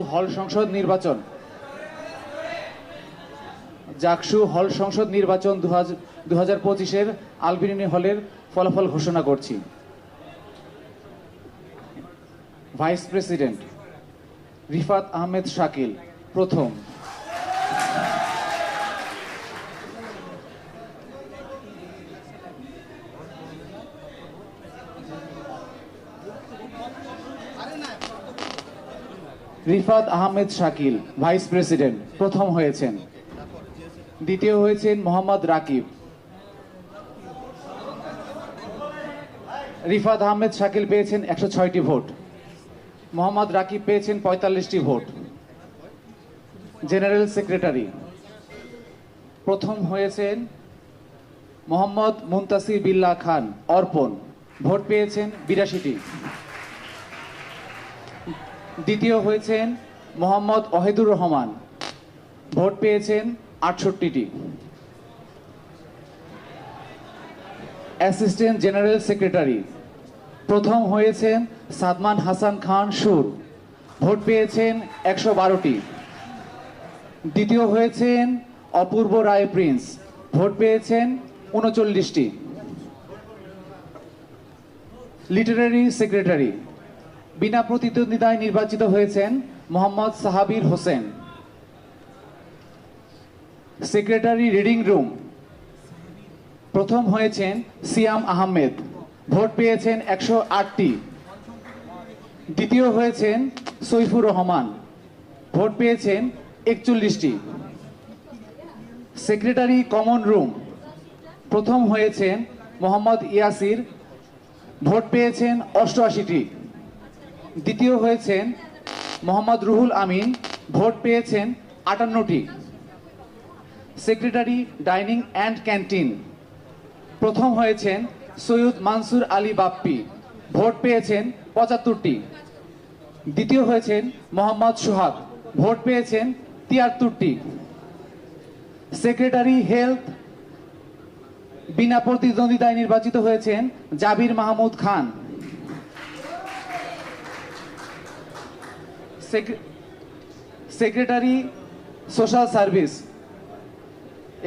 হল সংসদ নির্বাচন। জাকসু হল সংসদ নির্বাচন দু হাজার পঁচিশের আলবিনী হলের ফলাফল ঘোষণা করছি। ভাইস প্রেসিডেন্ট রিফাত আহমেদ শাকিল, প্রথম। রিফাত আহমেদ শাকিল, ভাইস প্রেসিডেন্ট, প্রথম হয়েছেন। দ্বিতীয় হয়েছেন মোহাম্মদ রাকিব। রিফাত আহমেদ শাকিল পেয়েছেন একশো ছয়টি ভোট। মোহাম্মদ রাকিব পেয়েছেন পঁয়তাল্লিশটি ভোট। General secretary. প্রথম হয়েছেন মোহাম্মদ মুন্তাসির বিল্লাহ খান, অর্পণ। ভোট পেয়েছেন বিরাশিটি। দ্বিতীয় হয়েছেন মোহাম্মদ ওহেদুর রহমান। ভোট পেয়েছেন আটষট্টিটি। অ্যাসিস্ট্যান্ট জেনারেল সেক্রেটারি প্রথম হয়েছেন সাদমান হাসান খান সুর। ভোট পেয়েছেন একশো বারোটি। দ্বিতীয় হয়েছেন অপূর্ব রায় প্রিন্স। ভোট পেয়েছেন উনচল্লিশটি। লিটারারি সেক্রেটারি বিনা প্রতিদ্বন্দ্বিতায় নির্বাচিত হয়েছেন মোহাম্মদ সাহাবির হোসেন। Secretary reading room. প্রথম হয়েছেন সিয়াম আহমেদ। ভোট পেয়েছেন একশো আটটি। দ্বিতীয় হয়েছেন সৈফুর রহমান। ভোট পেয়েছেন একচল্লিশটি। Secretary common room. প্রথম হয়েছেন মোহাম্মদ ইয়াসির। ভোট পেয়েছেন অষ্টআশিটি। দ্বিতীয় হয়েছেন মোহাম্মদ রুহুল আমিন। ভোট পেয়েছেন আটান্নটি। Secretary dining and canteen. প্রথম হয়েছেন সৈয়দ মানসুর আলী বাপ্পি। ভোট পেয়েছেন পঁচাত্তরটি। দ্বিতীয় হয়েছেন মোহাম্মদ সোহাগ। ভোট পেয়েছেন তিয়াত্তরটি। সেক্রেটারি হেলথ বিনা প্রতিদ্বন্দ্বিতায় নির্বাচিত হয়েছেন Jabir Mahmud Khan. Secretary social service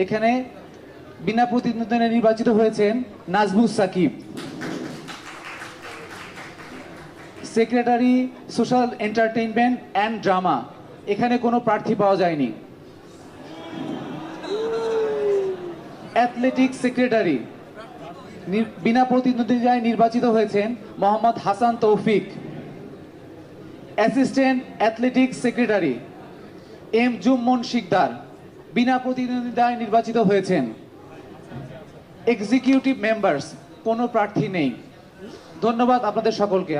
এখানে বিনা প্রতিদ্বন্দ্বিতায় নির্বাচিত হয়েছেন Nazmus Sakib. Secretary social entertainment and drama এখানে কোনো প্রার্থী পাওয়া যায়নি। অ্যাথলেটিক সেক্রেটারি বিনা প্রতিদ্বন্দ্বিতায় নির্বাচিত হয়েছেন Mohammad Hasan Toufiq. Assistant athletic secretary M Jummon Sikdar বিনা প্রতিদ্বন্দ্বিতায় নির্বাচিত হয়েছেন। এক্সিকিউটিভ মেম্বার্স কোনো প্রার্থী নেই। ধন্যবাদ আপনাদের সকলকে।